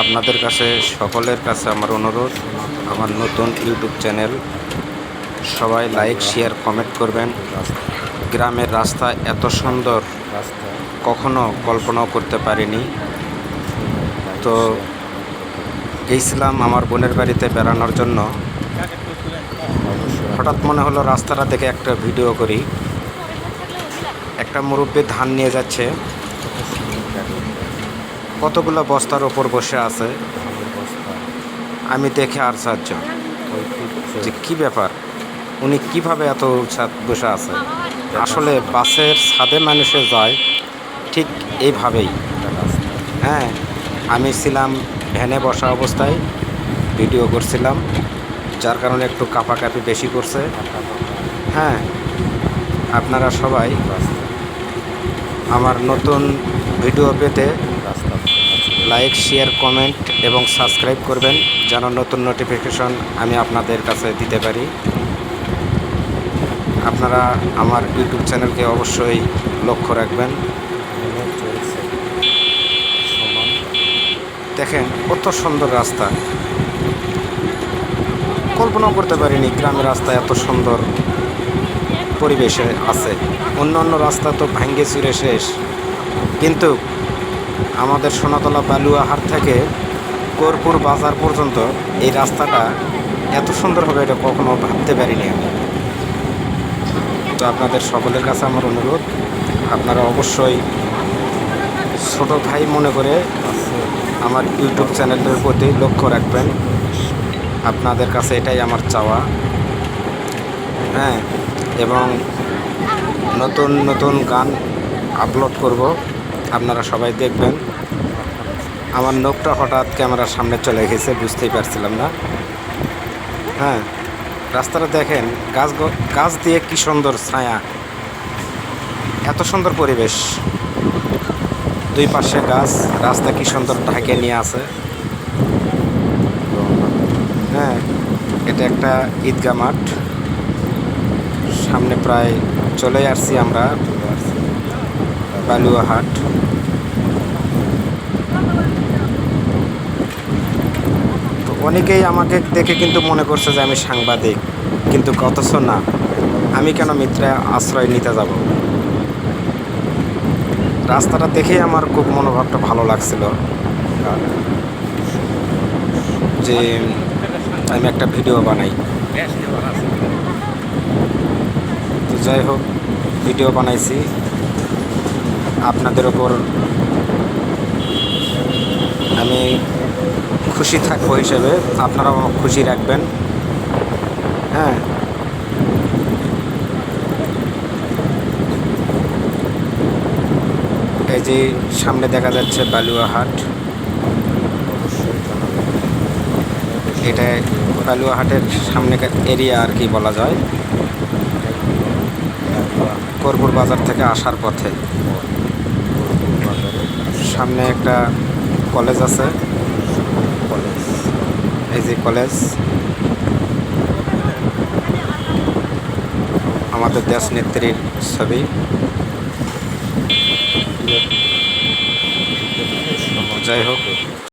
আপনাদের কাছে, সকলের কাছে আমার অনুরোধ, আমার নতুন ইউটিউব চ্যানেল। সবাই লাইক, শেয়ার, কমেন্ট করবেন। গ্রামের রাস্তা এত সুন্দর, কখনো কল্পনাও করতে পারিনি। তো গেছিলাম আমার বোনের বাড়িতে বেড়ানোর জন্য। হঠাৎ মনে হলো রাস্তাটা দেখে একটা ভিডিও করি। একটা মুরব্বী ধান নিয়ে যাচ্ছে। কতগুলো বস্তার ওপর বসে আছে? আমি দেখে আর ঐতিহ্য যে কি ব্যাপার? উনি কীভাবে এত উৎসাহ বসে আছে? আসলে বাসের ছাদে মানুষে যায় ঠিক এইভাবেই। হ্যাঁ আমি ছিলাম ভ্যানে বসা অবস্থায়, ভিডিও করছিলাম, যার কারণে একটু কাঁপাকাঁপি বেশি করছে। হ্যাঁ আপনারা সবাই আমার নতুন ভিডিও পেতে লাইক, শেয়ার, কমেন্ট এবং সাবস্ক্রাইব করবেন যেন নতুন নোটিফিকেশন আমি আপনাদের কাছে দিতে পারি। আপনারা আমার ইউটিউব চ্যানেলকে অবশ্যই লক্ষ্য রাখবেন। দেখেন, কত সুন্দর রাস্তা। কল্পনা করতে পারিনি গ্রামের রাস্তা এত সুন্দর পরিবেশে আছে। অন্য অন্য রাস্তা তো ভাঙ্গে চুরে শেষ। কিন্তু আমাদের সোনাতলা বালুয়াহাট থেকে কর্পুর বাজার পর্যন্ত এই রাস্তাটা এত সুন্দর হবে এটা কখনো ভাবতে পারিনি আমি। তো আপনাদের সকলের কাছে আমার অনুরোধ, আপনারা অবশ্যই ছোট ভাই মনে করে আমার ইউটিউব চ্যানেলের প্রতি লক্ষ্য রাখবেন। আপনাদের কাছে এটাই আমার চাওয়া। হ্যাঁ এবং নতুন নতুন গান আপলোড করব। আপনারা সবাই দেখবেন। আমার নোকটা হঠাৎ ক্যামেরার সামনে চলে গেছে, বুঝতেই পারছিলাম না। হ্যাঁ রাস্তাটা দেখেন, গাছ গাছ দিয়ে কি সুন্দর ছায়া। এত সুন্দর পরিবেশ। দুই পাশে গাছ, রাস্তা কি সুন্দর ঢাকে নিয়ে আছে। হ্যাঁ এটা একটা ঈদগা মাঠ। সামনে প্রায় চলে আসছি আমরা। বালুয়াহাট। তো অনেকেই আমাকে দেখে কিন্তু মনে করছে যে আমি সাংবাদিক, কিন্তু অথচ না। আমি কেন মিত্রে আশ্রয় নিতে যাব? রাস্তাটা দেখেই আমার খুব মনোভাবটা ভালো লাগছিল। যে আমি একটা ভিডিও বানাই। তো যাই হোক, ভিডিও বানাইছি। আপনাদের ওপর আমি খুশি থাকব হিসেবে। আপনারাও খুশি রাখবেন। হ্যাঁ। এই যে সামনে দেখা যাচ্ছে বালুয়াহাট এটা বালুয়াহাটের সামনে এরিয়া আর কি বলা যায়। কর্পুর বাজার থেকে আসার পথে। সামনে একটা কলেজ আছে। কলেজ এই যে কলেজ। আমাদের দেশ নেত্রীর ছবি। যাই হোক।